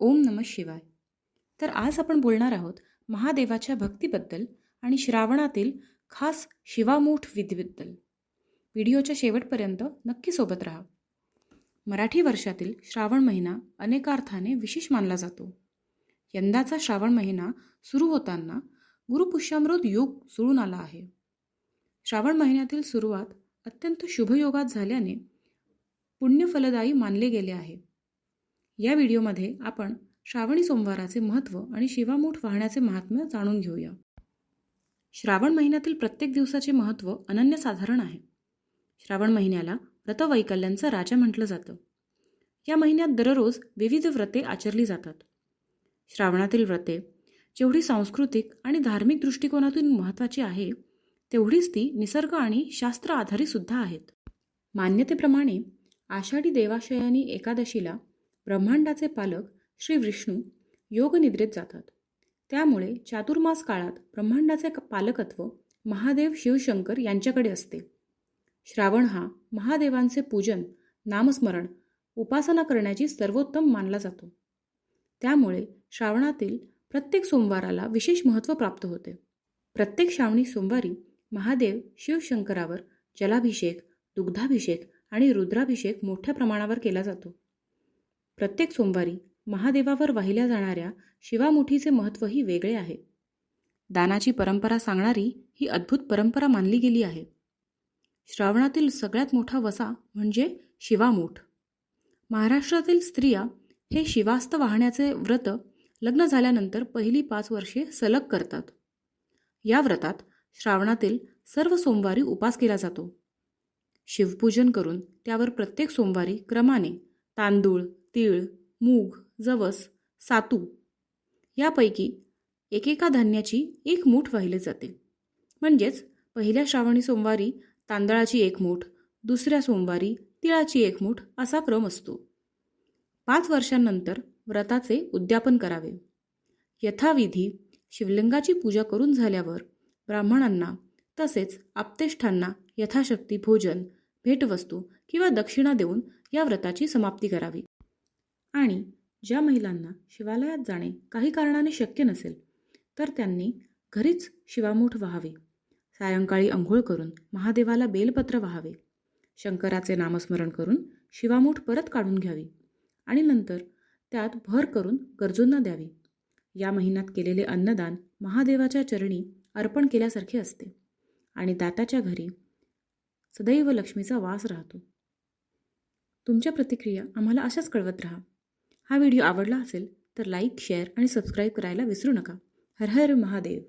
ओम नम शिवाय. तर आज आपण बोलणार आहोत महादेवाच्या भक्तीबद्दल आणि श्रावणातील खास शिवामूठ विधीबद्दल. व्हिडिओच्या शेवटपर्यंत नक्की सोबत राहा. मराठी वर्षातील श्रावण महिना अनेकार्थाने विशेष मानला जातो. यंदाचा श्रावण महिना सुरू होताना गुरुपुष्यामृत योग जुळून आला आहे. श्रावण महिन्यातील सुरुवात अत्यंत शुभयोगात झाल्याने पुण्यफलदायी मानले गेले आहे. या व्हिडिओमध्ये आपण श्रावणी सोमवाराचे महत्त्व आणि शिवामूठ वाहण्याचे महात्म्य जाणून घेऊया. श्रावण महिन्यातील प्रत्येक दिवसाचे महत्त्व अनन्यसाधारण आहे. श्रावण महिन्याला व्रतवैकल्यांचा राजा म्हटलं जातं. या महिन्यात दररोज विविध व्रते आचरली जातात. श्रावणातील व्रते जेवढी सांस्कृतिक आणि धार्मिक दृष्टिकोनातून महत्त्वाची आहे तेवढीच ती निसर्ग आणि शास्त्र आधारित सुद्धा आहेत. मान्यतेप्रमाणे आषाढी देवाशयानी एकादशीला ब्रह्मांडाचे पालक श्री विष्णू योगनिद्रेत जातात. त्यामुळे चातुर्मास काळात ब्रह्मांडाचे पालकत्व महादेव शिवशंकर यांच्याकडे असते. श्रावण हा महादेवांचे पूजन नामस्मरण उपासना करण्याची सर्वोत्तम मानला जातो. त्यामुळे श्रावणातील प्रत्येक सोमवाराला विशेष महत्त्व प्राप्त होते. प्रत्येक श्रावणी सोमवारी महादेव शिवशंकरावर जलाभिषेक दुग्धाभिषेक आणि रुद्राभिषेक मोठ्या प्रमाणावर केला जातो. प्रत्येक सोमवारी महादेवावर वाहिल्या जाणाऱ्या शिवामुठीचे महत्त्वही वेगळे आहे. दानाची परंपरा सांगणारी ही अद्भुत परंपरा मानली गेली आहे. श्रावणातील सगळ्यात मोठा वसा म्हणजे शिवामूठ. महाराष्ट्रातील स्त्रिया हे शिवास्त वाहण्याचे व्रत लग्न झाल्यानंतर पहिली पाच वर्षे सलग करतात. या व्रतात श्रावणातील सर्व सोमवारी उपास केला जातो. शिवपूजन करून त्यावर प्रत्येक सोमवारी क्रमाने तांदूळ तीळ मूग जवस सातू यापैकी एकेका धान्याची एक मूठ वाहिले जाते. म्हणजेच पहिल्या श्रावणी सोमवारी तांदळाची एक मूठ दुसऱ्या सोमवारी तिळाची एक मूठ असा क्रम असतो. पाच वर्षांनंतर व्रताचे उद्यापन करावे. यथाविधी शिवलिंगाची पूजा करून झाल्यावर ब्राह्मणांना तसेच आप्तेष्ठांना यथाशक्ती भोजन भेटवस्तू किंवा दक्षिणा देऊन या व्रताची समाप्ती करावी. आणि ज्या महिलांना शिवालयात जाणे काही कारणाने शक्य नसेल तर त्यांनी घरीच शिवामूठ व्हावे. सायंकाळी अंघोळ करून महादेवाला बेलपत्र व्हावे. शंकराचे नामस्मरण करून शिवामूठ परत काढून घ्यावी आणि नंतर त्यात भर करून गरजूंना द्यावी. या महिन्यात केलेले अन्नदान महादेवाच्या चरणी अर्पण केल्यासारखे असते आणि दाताच्या घरी सदैव लक्ष्मीचा वास राहतो. तुमच्या प्रतिक्रिया आम्हाला अशाच कळवत राहा. हा व्हिडिओ आवडला असेल तर लाईक शेअर आणि सबस्क्राईब करायला विसरू नका. हर हर महादेव.